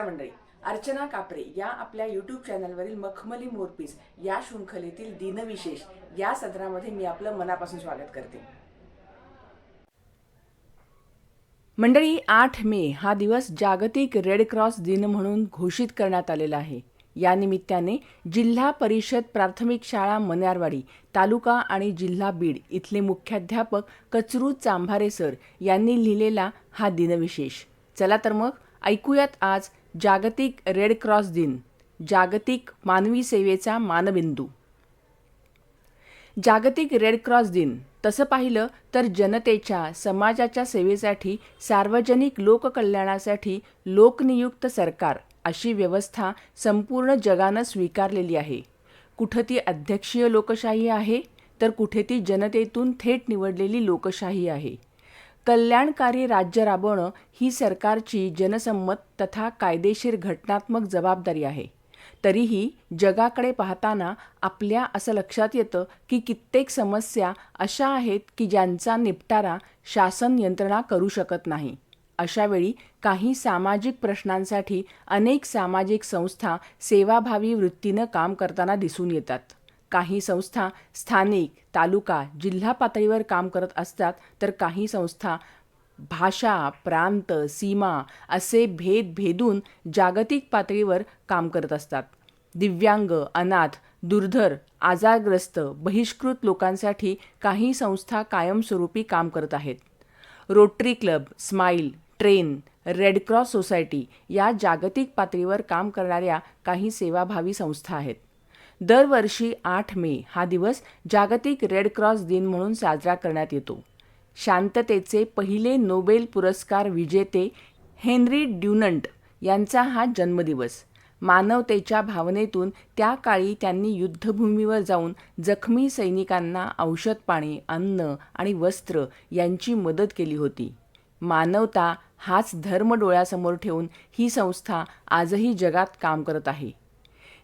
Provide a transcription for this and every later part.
नमस्कार मंडळी. अर्चना कापरे या आपल्या यूट्यूब चॅनलवरील मखमली मोरपीस या शृंखलेतील दिनविशेष या सदरामध्ये मी आपलं मनापासून स्वागत करते. मंडळी आठ मे हा दिवस जागतिक रेड क्रॉस दिन म्हणून घोषित करण्यात आलेला आहे. या निमित्ताने जिल्हा परिषद प्राथमिक शाळा मन्यारवाडी तालुका आणि जिल्हा बीड इथले मुख्याध्यापक कचरू चांभारे सर यांनी लिहिलेला हा दिनविशेष. चला तर मग ऐकूयात आज जागतिक रेड क्रॉस दिन जागतिक मानवी सेवेचा मानबिंदू. जागतिक रेड क्रॉस दिन तसं पाहिलं तर जनतेच्या समाजाच्या सेवेसाठी सार्वजनिक लोककल्याणासाठी लोकनियुक्त सरकार अशी व्यवस्था संपूर्ण जगानं स्वीकारलेली आहे. कुठं ती अध्यक्षीय लोकशाही आहे तर कुठे ती जनतेतून थेट निवडलेली लोकशाही आहे. कल्याणकारी राज्य राबवणं ही सरकारची जनसंमत तथा कायदेशीर घटनात्मक जबाबदारी आहे. तरीही जगाकडे पाहताना आपल्या असं लक्षात येतं की कित्येक समस्या अशा आहेत की ज्यांचा निपटारा शासन यंत्रणा करू शकत नाही. अशावेळी काही सामाजिक प्रश्नांसाठी अनेक सामाजिक संस्था सेवाभावी वृत्तीनं काम करताना दिसून येतात. काही संस्था स्थानिक तालुका जिल्हा पातळीवर काम करत असतात तर काही संस्था भाषा प्रांत सीमा असे भेद भेदून जागतिक पातळीवर काम करत असतात. दिव्यांग अनाथ दुर्धर आजारग्रस्त बहिष्कृत लोकांसाठी काही संस्था कायमस्वरूपी काम करत आहेत. Rotary club smile train red cross society या जागतिक पातळीवर काम करणाऱ्या काही सेवाभावी संस्था आहेत. दरवर्षी आठ मे हा दिवस जागतिक रेड क्रॉस दिन म्हणून साजरा करण्यात येतो. शांततेचे पहिले नोबेल पुरस्कार विजेते हेनरी ड्युनंट यांचा हा जन्मदिवस. मानवतेच्या भावनेतून त्या काळी त्यांनी युद्धभूमीवर जाऊन जखमी सैनिकांना औषध पाणी अन्न आणि वस्त्र यांची मदत केली होती. मानवता हाच धर्म डोळ्यासमोर ठेवून ही संस्था आजही जगात काम करत आहे.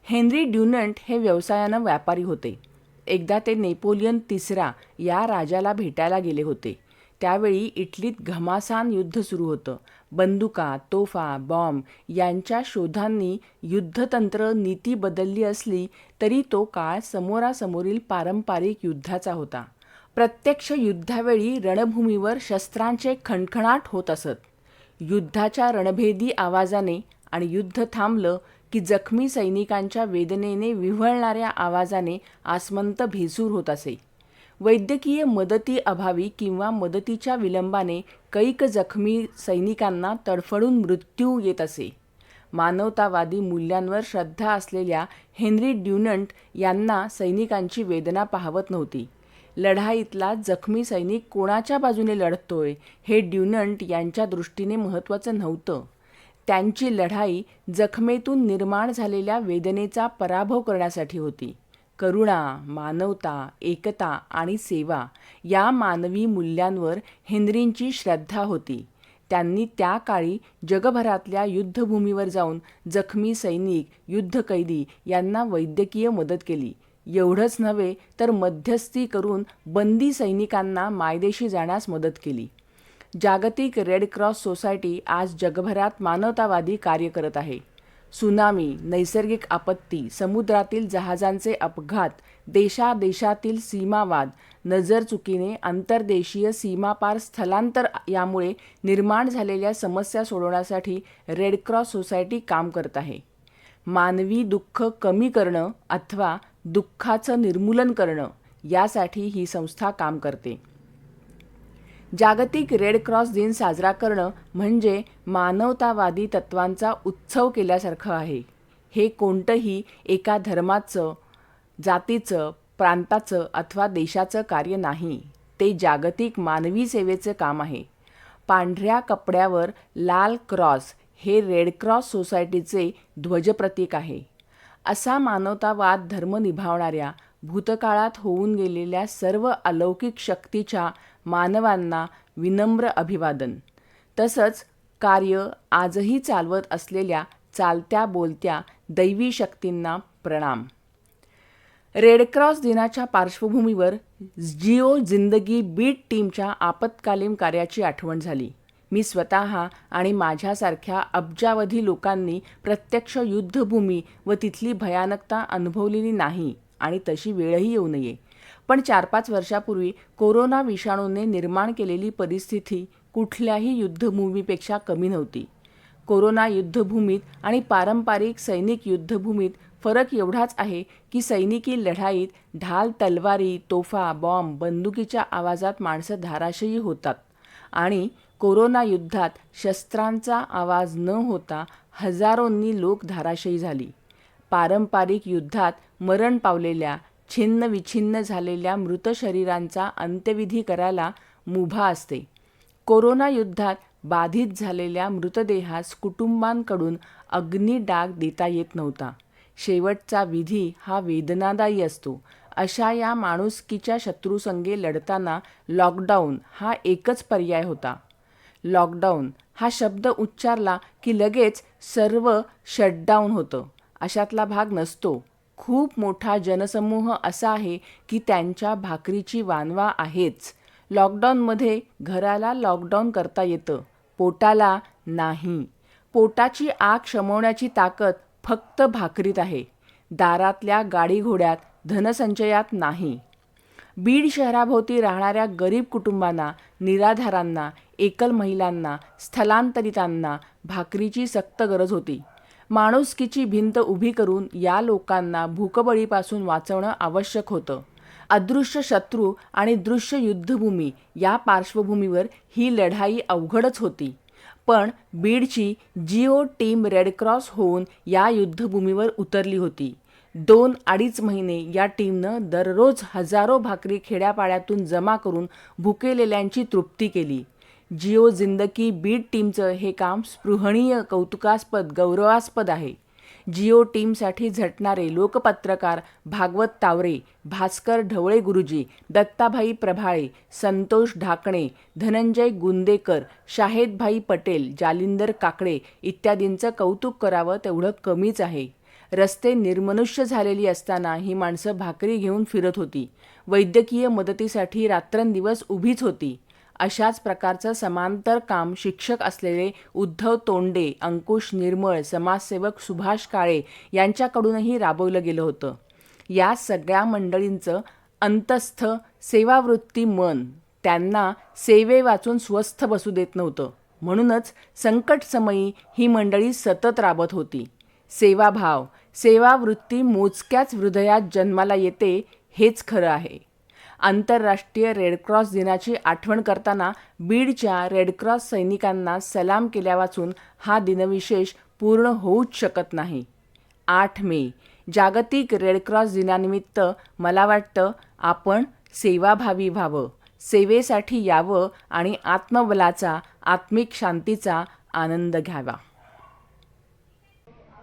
हेनरी ड्युनंट हे व्यवसायानं व्यापारी होते. एकदा ते नेपोलियन तिसरा या राजाला भेटायला गेले होते. त्यावेळी इटलीत घमासान युद्ध सुरू होतं. बंदुका तोफा बॉम्ब यांच्या शोधांनी युद्धतंत्र नीती बदलली असली तरी तो काळ समोरासमोरील पारंपरिक युद्धाचा होता. प्रत्यक्ष युद्धावेळी रणभूमीवर शस्त्रांचे खणखणाट होत असत. युद्धाच्या रणभेदी आवाजाने आणि युद्ध थांबलं की जखमी सैनिकांच्या वेदनेने विव्हळणाऱ्या आवाजाने आसमंत भेसूर होत असे. वैद्यकीय मदती अभावी किंवा मदतीच्या विलंबाने कैक जखमी सैनिकांना तडफडून मृत्यू येत असे. मानवतावादी मूल्यांवर श्रद्धा असलेल्या हेनरी ड्युनंट यांना सैनिकांची वेदना पाहवत नव्हती. लढाईतला जखमी सैनिक कोणाच्या बाजूने लढतोय हे ड्युनंट यांच्या दृष्टीने महत्त्वाचं नव्हतं. त्यांची लढाई जखमेतून निर्माण झालेल्या वेदनेचा पराभव करण्यासाठी होती. करुणा मानवता एकता आणि सेवा या मानवी मूल्यांवर हेनरींची श्रद्धा होती. त्यांनी त्या काळी जगभरातल्या युद्धभूमीवर जाऊन जखमी सैनिक युद्धकैदी यांना वैद्यकीय मदत केली. एवढंच नव्हे तर मध्यस्थी करून बंदी सैनिकांना मायदेशी जाण्यास मदत केली. जागतिक रेड क्रॉस सोसायटी आज जगभरात मानवतावादी कार्य करत आहे. सुनामी नैसर्गिक आपत्ती समुद्रातील जहाजांचे अपघात देशादेशातील सीमावाद नजर चुकीने आंतरदेशीय सीमापार स्थलांतर यामुळे निर्माण झालेल्या समस्या सोडवण्यासाठी रेड क्रॉस सोसायटी काम करत आहे. मानवी दुःख कमी करणं अथवा दुःखाचं निर्मूलन करणं यासाठी ही संस्था काम करते. जागतिक रेड क्रॉस दिन साजरा करणं म्हणजे मानवतावादी तत्वांचा उत्सव केल्यासारखं आहे. हे कोणतंही एका धर्माचं जातीचं प्रांताचं अथवा देशाचं कार्य नाही. ते जागतिक मानवी सेवेचं काम आहे. पांढऱ्या कपड्यावर लाल क्रॉस हे रेड क्रॉस सोसायटीचे ध्वजप्रतीक आहे. असा मानवतावाद धर्म निभावणाऱ्या भूतकाळात होऊन गेलेल्या सर्व अलौकिक शक्तीच्या मानवांना विनम्र अभिवादन. तसंच कार्य आजही चालवत असलेल्या चालत्या बोलत्या दैवी शक्तींना प्रणाम. रेडक्रॉस दिनाच्या पार्श्वभूमीवर जिओ जिंदगी बीट टीमच्या आपत्कालीन कार्याची आठवण झाली. मी स्वतः आणि माझ्यासारख्या अब्जावधी लोकांनी प्रत्यक्ष युद्धभूमी व तिथली भयानकता अनुभवलेली नाही. आणि तशी वेळही येऊ नये. पण चार पाच वर्षापूर्वी कोरोना विषाणूने निर्माण केलेली परिस्थिती कुठल्याही युद्धभूमीपेक्षा कमी नव्हती. कोरोना युद्धभूमीत आणि पारंपरिक सैनिक युद्धभूमीत फरक एवढाच आहे की सैनिकी लढाईत ढाल तलवारी तोफा बॉम्ब बंदुकीच्या आवाजात माणसं धाराशयी होतात आणि कोरोना युद्धात शस्त्रांचा आवाज न होता हजारोंनी लोक धाराशयी झाली. पारंपरिक युद्धात मरण पावलेल्या छिन्न विछिन्न झालेल्या मृत शरीरांचा अंत्यविधी करायला मुभा असते. कोरोना युद्धात बाधित झालेल्या मृतदेहास कुटुंबांकडून अग्निडाग देता येत नव्हता. शेवटचा विधी हा वेदनादायी असतो. अशा या माणुसकीच्या शत्रूसंगे लढताना लॉकडाऊन हा एकच पर्याय होता. लॉकडाऊन हा शब्द उच्चारला की लगेच सर्व शटडाऊन होतं. अशातला भाग नसतो. खूप मोठा जनसमूह असा आहे की त्यांच्या भाकरीची वानवा आहेच. लॉकडाऊनमध्ये घराला लॉकडाऊन करता येतं. पोटाला नाही. पोटाची आग शमवण्याची ताकद फक्त भाकरीत आहे. दारातल्या गाडीघोड्यात धनसंचयात नाही. बीड शहराभोवती राहणाऱ्या गरीब कुटुंबांना निराधारांना एकल महिलांना स्थलांतरितांना भाकरीची सक्त गरज होती. माणुसकीची भिंत उभी करून या लोकांना भूकबळीपासून वाचवणं आवश्यक होतं. अदृश्य शत्रू आणि दृश्य युद्धभूमी या पार्श्वभूमीवर ही लढाई अवघडच होती. पण बीडची जिओ टीम रेडक्रॉस होऊन या युद्धभूमीवर उतरली होती. दोन अडीच महिने या टीमनं दररोज हजारो भाकरी खेड्यापाड्यातून जमा करून भुकेलेल्यांची तृप्ती केली. जिओ जिंदगी बीट टीमचं हे काम स्पृहणीय कौतुकास्पद गौरवास्पद आहे. जिओ टीमसाठी झटणारे लोकपत्रकार भागवत तावरे भास्कर ढवळे गुरुजी दत्ताभाई प्रभाळे संतोष ढाकणे धनंजय गुंदेकर शाहेदभाई पटेल जालिंदर काकडे इत्यादींचं कौतुक करावं तेवढं कमीच आहे. रस्ते निर्मनुष्य झालेली असताना ही माणसं भाकरी घेऊन फिरत होती. वैद्यकीय मदतीसाठी रात्रंदिवस उभीच होती. अशाच प्रकारचं समांतर काम शिक्षक असलेले उद्धव तोंडे अंकुश निर्मळ समाजसेवक सुभाष काळे यांच्याकडूनही राबवलं गेलं होतं. या सगळ्या मंडळींचं अंतस्थ सेवावृत्ती मन त्यांना सेवे वाचून स्वस्थ बसू देत नव्हतं. म्हणूनच संकटसमयी ही मंडळी सतत राबत होती. सेवाभाव सेवावृत्ती मोजक्याच हृदयात जन्माला येते हेच खरं आहे. आंतरराष्ट्रीय रेडक्रॉस दिनाची आठवण करताना बीडच्या रेडक्रॉस सैनिकांना सलाम केल्यावाचून हा दिनविशेष पूर्ण होऊच शकत नाही. आठ मे जागतिक रेडक्रॉस दिनानिमित्त मला वाटतं आपण सेवाभावी व्हावं सेवेसाठी यावं आणि आत्मबलाचा आत्मिक शांतीचा आनंद घ्यावा.